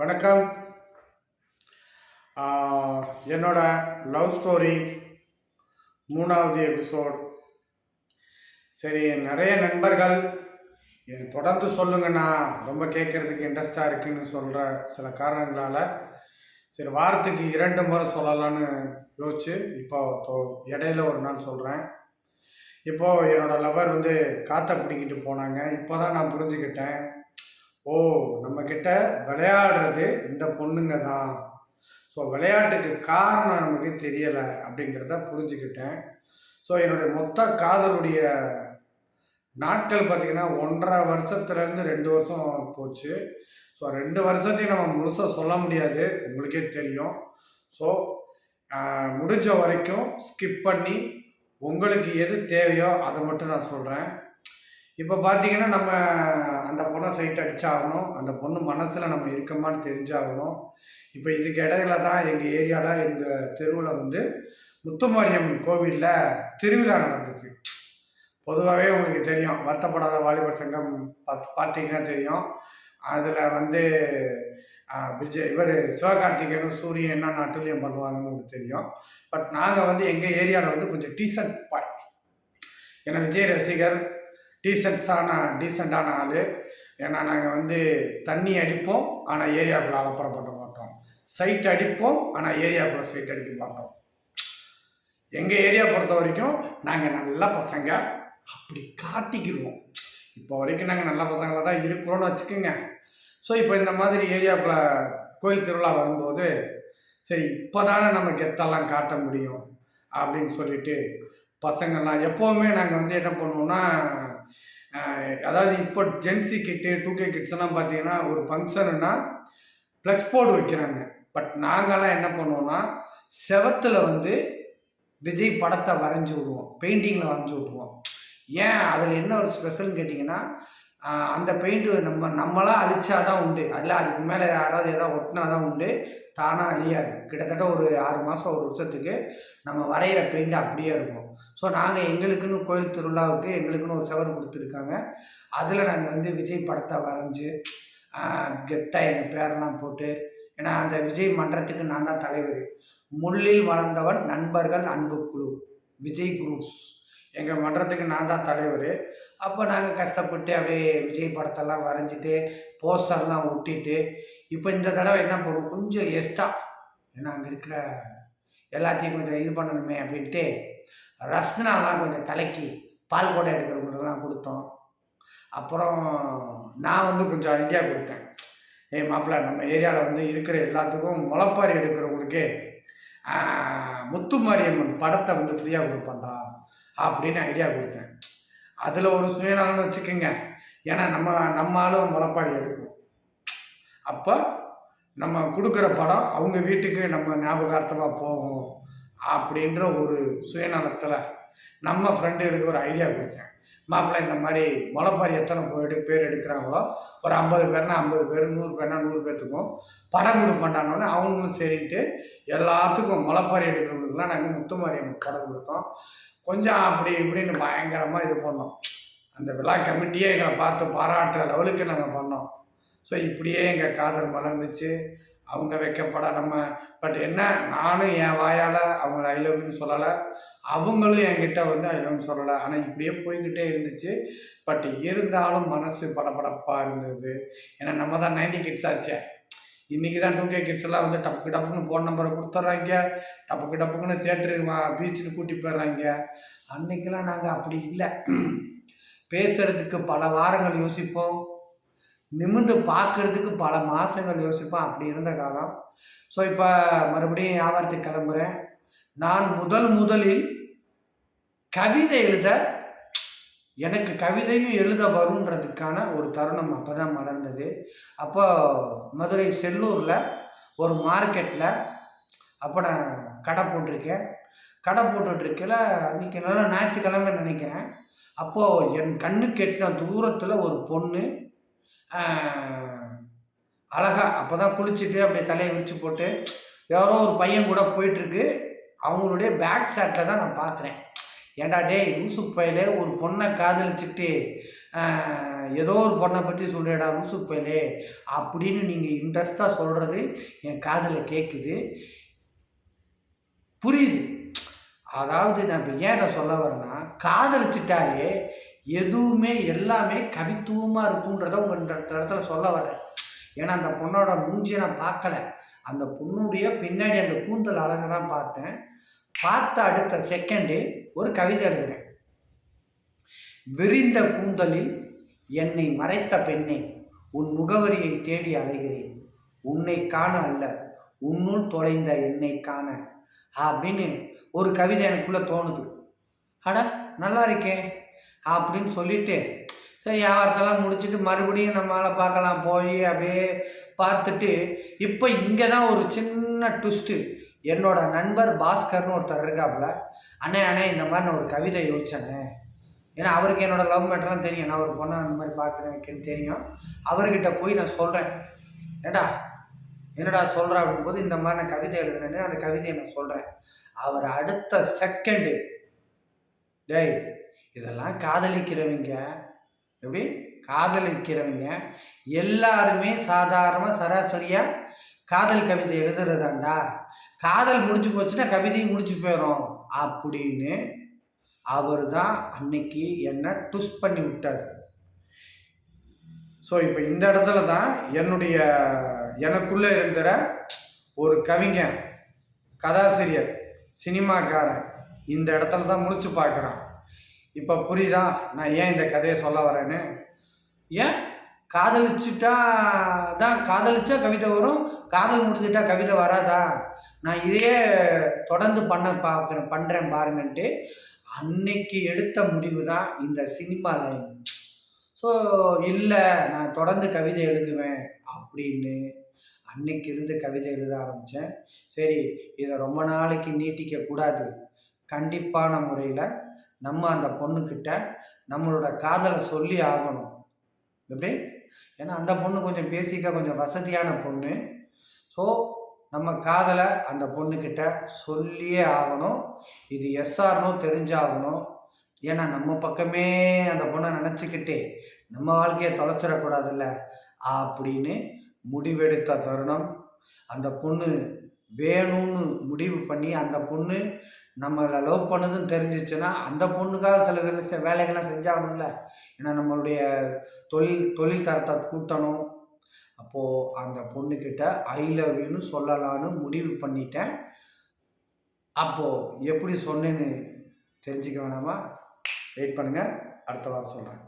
வணக்கம். என்னோட love story மூணாவது எபிசோட். சரி நிறைய நண்பர்கள் எனக்கு தொடர்ந்து சொல்லுங்கண்ணா ரொம்ப கேட்குறதுக்கு இன்ட்ரெஸ்டாக இருக்குன்னு சொல்கிற சில காரணங்களால் சரி வாரத்துக்கு இரண்டு முறை சொல்லலான்னு யோசிச்சு இப்போ இடையில ஒரு நாள் சொல்கிறேன் இப்போது என்னோடய லவர் வந்து காற்றை பிடிக்கிட்டு போனாங்க. இப்போ தான் நான் புரிஞ்சுக்கிட்டேன். ஓ நம்ம கிட்ட விளையாடுறது இந்த பொண்ணுங்க தான் ஸோ விளையாட்டுக்கு காரணம் நமக்கு தெரியலை அப்படிங்கிறத புரிஞ்சுக்கிட்டேன். ஸோ என்னுடைய மொத்த காதலுடைய நாட்கள் பார்த்திங்கன்னா ஒன்றரை வருஷத்துலேருந்து ரெண்டு வருஷம் போச்சு. ஸோ ரெண்டு வருஷத்தையும் நம்ம முழுசாக சொல்ல முடியாது. உங்களுக்கே தெரியும். ஸோ முடிஞ்ச வரைக்கும் ஸ்கிப் பண்ணி உங்களுக்கு எது தேவையோ அதை மட்டும் நான் சொல்கிறேன் இப்போ பார்த்தீங்கன்னா நம்ம அந்த பொண்ணை சைட் அடிச்சாகணும். அந்த பொண்ணு மனசில் நம்ம இருக்கமான்னு தெரிஞ்சாகணும். இப்போ இதுக்கு இடையில தான் எங்கள் ஏரியாவில் எங்கள் தெருவில் வந்து முத்துமாரியம்மன் கோவிலில் திருவிழா நடந்துச்சு. பொதுவாகவே உங்களுக்கு தெரியும். வருத்தப்படாத வாலிபர் சங்கம் பாத்- பார்த்தீங்கன்னா தெரியும். அதில் வந்து விஜய் இவர் சிவகார்த்திகேயனும் சூரியன் என்ன நாட்டுலையும் பண்ணுவாங்கன்னு உங்களுக்கு தெரியும். பட் நாங்கள் வந்து எங்கள் ஏரியாவில் வந்து கொஞ்சம் டீசன்ட் பாயிண்ட் ஏன்னா விஜய் ரசிகர் டீசென்ட்ஸான டீசெண்டான ஆள். ஏன்னா நாங்கள் வந்து தண்ணி அடிப்போம் ஆனால் ஏரியாவுக்குள்ள அலப்பறம் மாட்டோம். சைட் அடிப்போம் ஆனால் ஏரியாவுக்குள்ள சைட் அடிக்க மாட்டோம். எங்கள் ஏரியா பொறுத்த வரைக்கும் நாங்கள் நல்ல பசங்க. அப்படி காட்டிக்கிடுவோம் இப்போ வரைக்கும் நாங்கள் நல்ல பசங்களாக தான் இருக்கிறோன்னு வச்சுக்கோங்க. ஸோ இப்போ இந்த மாதிரி ஏரியாவுக்குள்ள கோயில் திருவிழா வரும்போது சரி இப்போ தானே நம்ம கெத்தெல்லாம் காட்ட முடியும் அப்படின்னு சொல்லிட்டு பசங்கள்லாம் எப்போவுமே நாங்கள் வந்து என்ன பண்ணுவோம்னா அதாவது இப்போ Gen Z kid two K kids எல்லாம் பார்த்தீங்கன்னா ஒரு ஃபங்க்ஷனுன்னா ஃப்ளெக்ஸ் போர்டு வைக்கிறாங்க. பட் நாங்கள்லாம் என்ன பண்ணுவோம்னா செவத்தில் வந்து விஜய் படத்தை வரைஞ்சி விடுவோம். பெயிண்டிங்கில் வரைஞ்சி விட்ருவோம் ஏன்? அதில் என்ன ஒரு ஸ்பெஷல்னு கேட்டிங்கன்னா அந்த பெயிண்ட்டு நம்ம நம்மளாக அழிச்சாதான் உண்டு. அதில் அதுக்கு மேலே யாராவது எதாவது ஒட்டினா தான் உண்டு. தானாக அழியாது. கிட்டத்தட்ட ஒரு ஆறு மாதம் ஒரு வருஷத்துக்கு நம்ம வரைகிற பெயிண்ட் அப்படியே இருக்கும். ஸோ நாங்கள் எங்களுக்குன்னு கோயில் திருவிழாவுக்கு எங்களுக்குன்னு ஒரு செவர் கொடுத்துருக்காங்க. அதில் நாங்கள் வந்து விஜய் படத்தை வரைஞ்சி கெத்தாக எங்கள் பேரெல்லாம் போட்டு ஏன்னா அந்த விஜய் மன்றத்துக்கு நான் தான் தலைவர். முள்ளில் வளர்ந்தவன் நண்பர்கள் அன்பு குழு விஜய் குரூப்ஸ். எங்கள் மன்றத்துக்கு நான் தான் தலைவர். அப்போ நாங்கள் கஷ்டப்பட்டு அப்படியே விஜய் படத்தெல்லாம் வரைஞ்சிட்டு போஸ்டர்லாம் ஒட்டிட்டு இப்போ இந்த தடவை என்ன பண்ணுவோம் கொஞ்சம் எஸ்டா ஏன்னா அங்கே இருக்கிற எல்லாத்தையும் கொஞ்சம் இது பண்ணணுமே அப்படின்ட்டு ரஸ்னாலாம் கொஞ்சம் தலைக்கு பால் கூட எடுக்கிறவங்களுக்கெல்லாம் கொடுத்தோம். அப்புறம் நான் வந்து கொஞ்சம் ஐடியா கொடுத்தேன். ஏ மாப்பிள்ள நம்ம ஏரியாவில் வந்து இருக்கிற எல்லாத்துக்கும் முளப்பாரி எடுக்கிறவங்களுக்கு முத்துமாரியம்மன் படத்தை வந்து ஃப்ரீயாக கொடுப்பேன்டா. அப்படின்னு ஐடியா கொடுத்தேன். அதில் ஒரு சுயநலம்னு வச்சுக்கோங்க. ஏன்னா நம்ம நம்மளும் ஆளும் எடுக்கும். அப்போ நம்ம கொடுக்குற படம் அவங்க வீட்டுக்கு நம்ம ஞாபகார்த்தமாக போகும் அப்படின்ற ஒரு சுயநலத்தில் நம்ம ஃப்ரெண்டுகளுக்கு ஒரு ஐடியா கொடுத்தேன். மாப்பிள்ளை இந்த மாதிரி முளைப்பாரி எத்தனை பேர் பேர் எடுக்கிறாங்களோ ஒரு ஐம்பது பேர்னா ஐம்பது பேர் நூறு பேர்னா நூறு பேர்த்துக்கும் படம் கொடுப்பாண்டானோடனே அவங்களும் சரின்ட்டு எல்லாத்துக்கும் முளைப்பாரி எடுக்கிறவங்களுக்குலாம் நாங்கள் முத்துமாரியம்மன் படம் கொடுத்தோம். கொஞ்சம் அப்படி இப்படின்னு பயங்கரமாக இது பண்ணோம். அந்த விழா கமிட்டியே எங்களை பார்த்து பாராட்டுற லெவலுக்கு நாங்கள் பண்ணோம். ஸோ இப்படியே எங்கள் காதல் மலர்ந்துச்சு அவங்க வைக்கப்பட நம்ம. பட் என்ன? நானும் என் வாயால் அவங்கள ஐ லவ்னு சொல்லலை. அவங்களும் என்கிட்ட வந்து ஐ லவ்னு சொல்லலை. ஆனால் இப்படியே போய்கிட்டே இருந்துச்சு. பட் இருந்தாலும் மனசு படபடப்பாக இருந்தது. ஏன்னா நம்ம தான் நைன்டி கிட்ஸ் ஆச்சே. இன்றைக்கி தான் டூ கே கிட்ஸ் எல்லாம் வந்து டப்புக்கு டப்புக்குன்னு ஃபோன் நம்பரை கொடுத்துட்றாங்க டப்புக்கு டப்புக்குன்னு தேட்டருக்கு பீச்சுக்கு கூட்டி போயிடுறாங்க அன்றைக்கெல்லாம் நாங்கள் அப்படி இல்லை. பேசுகிறதுக்கு பல வாரங்கள் யோசிப்போம். நிமிர்ந்து பார்க்கறதுக்கு பல மாதங்கள் யோசிப்பான். அப்படி இருந்த காலம். ஸோ இப்போ மறுபடியும் வியாபாரத்துக்கு கிளம்புறேன். நான் முதல் முதலில் கவிதை எழுத எனக்கு கவிதையும் எழுத வருன்றதுக்கான ஒரு தருணம் அப்போ தான் மலர்ந்தது. அப்போ மதுரை செல்லூரில் ஒரு மார்க்கெட்டில் அப்போ நான் கடை போட்டிருக்கேன். கடை போட்டுட்ருக்கையில் அன்றைக்கி நல்லா ஞாயிற்றுக்கிழமை நினைக்கிறேன். அப்போது என் கண்ணு கெட்டின தூரத்தில் ஒரு பொண்ணு அழகாக அழகா அப்போ தான் குளிச்சுட்டு அப்படியே தலையை விரிச்சு போட்டு யாரோ ஒரு பையன் கூட போயிட்டுருக்கு. அவங்களுடைய பேக் சேட்டில் தான் நான் பார்க்குறேன் ஏன்டா டேய் லூசு பையலே ஒரு பொண்ணை காதலிச்சுட்டு ஏதோ ஒரு பொண்ணை பற்றி சொல்கிறேடா லூசு பையலே அப்படின்னு நீங்கள் இன்ட்ரெஸ்டாக சொல்கிறது என் காதில் கேட்குது புரியுது. அதாவது நான் இப்போ ஏன் இதை சொல்ல வரேன்னா காதலிச்சிட்டாலே எதுவுமே எல்லாமே கவித்துவமாக இருக்குன்றத உங்கள் இந்த இடத்துல சொல்ல வரேன் ஏன்னா அந்த பொண்ணோட மூஞ்சியை நான் பார்க்கல. அந்த பொண்ணுடைய பின்னாடி அந்த கூந்தல் அழகை தான் பார்த்தேன். பார்த்த அடுத்த செகண்டு ஒரு கவிதை எழுதுகிறேன் விரிந்த கூந்தலில் என்னை மறைத்த பெண்ணே உன் முகவரியை தேடி அலைகிறேன். உன்னை காண அல்ல உன்னுள் தொலைந்த என்னை காண அப்படின்னு ஒரு கவிதை எனக்குள்ளே தோணுது. அட நல்லா இருக்கேன் அப்படின்னு சொல்லிட்டு சரி வியாபாரத்தெல்லாம் முடிச்சுட்டு மறுபடியும் நம்மளால் பார்க்கலாம். போய் அப்படியே பார்த்துட்டு இப்போ இங்கே தான் ஒரு சின்ன ட்விஸ்ட்டு என்னோட நண்பர் பாஸ்கர்னு ஒருத்தர் இருக்காப்புல. அண்ணே அண்ணே இந்த மாதிரி நான் ஒரு கவிதை யோசிச்சேண்ணே ஏன்னா அவருக்கு என்னோடய லவ் மேட்டர்லாம் தெரியும். நான் ஒரு பொண்ணை அந்த மாதிரி பார்க்குறேன் தெரியும். அவர்கிட்ட போய் நான் சொல்கிறேன் ஏண்டா என்னடா சொல்கிற அப்படிங்கும்போது இந்த மாதிரி நான் கவிதை எழுதுனேன்னு அந்த கவிதையை நான் சொல்கிறேன் அவர் அடுத்த செகண்டு டேய் இதெல்லாம் காதலிக்கிறவங்க எப்படி? காதலிக்கிறவங்க. எல்லாருமே சாதாரண சராசரியாக காதல் கவிதை எழுதுறதாண்டா. காதல் முடிஞ்சு போச்சுன்னா கவிதையும் முடிஞ்சு போயிடும் அப்படின்னு அவர் தான் அன்னைக்கு என்னை ட்விஸ்ட் பண்ணி விட்டார். ஸோ இப்போ இந்த இடத்துல தான் என்னுடைய எனக்குள்ளே இருக்கிற ஒரு கவிஞன் கதாசிரியர் சினிமாக்காரன் இந்த இடத்துல தான் முடிச்சு பார்க்குறான். இப்போ புரியுதா? நான் ஏன் இந்த கதையை சொல்ல வரேன்னு? ஏன்? காதலிச்சுட்டா தான் காதலிச்சா கவிதை வரும் காதல் முடிஞ்சிட்டா கவிதை வராதா? நான் இதையே தொடர்ந்து பண்ண பார்க்குறேன் பண்ணுறேன் பாருங்கன்ட்டு அன்னைக்கு எடுத்த முடிவு தான் இந்த சினிமா லைன் ஸோ இல்லை நான் தொடர்ந்து கவிதை எழுதுவேன் அப்படின்னு அன்னைக்கு இருந்து கவிதை எழுத ஆரம்பித்தேன் சரி இதை ரொம்ப நாளைக்கு நீட்டிக்க கூடாது. கண்டிப்பான முறையில் நம்ம அந்த பொண்ணுக்கிட்ட நம்மளோட காதலை சொல்லி ஆகணும். எப்படி? ஏன்னா அந்த பொண்ணு கொஞ்சம் பேசிக்க கொஞ்சம் வசதியான பொண்ணு. ஸோ நம்ம காதலை அந்த பொண்ணுக்கிட்ட சொல்லியே ஆகணும். இது எஸ்ஆர்னோ தெரிஞ்சாகணும். ஏன்னா நம்ம பக்கமே அந்த பொண்ணை நினச்சிக்கிட்டு நம்ம வாழ்க்கையை தொலைச்சிடக்கூடாதுல்ல? அப்படின்னு முடிவெடுத்த தருணம். அந்த பொண்ணு வேணும்னு முடிவு பண்ணி அந்த பொண்ணு நம்மளை லவ் பண்ணதுன்னு தெரிஞ்சிச்சுன்னா அந்த பொண்ணுக்காக சில வேலை செ- செஞ்சாகணும்ல. ஏன்னா நம்மளுடைய தொழில் தொழில் தரத்தை கூட்டணும். அப்போது அந்த பொண்ணுக்கிட்ட ஐ லவ் யூன்னு சொல்லலான்னு முடிவு பண்ணிட்டேன். அப்போது எப்படி சொன்னேன்னு தெரிஞ்சுக்க வேணாமா? வெயிட் பண்ணுங்கள் அடுத்த வாரம் சொல்கிறேன்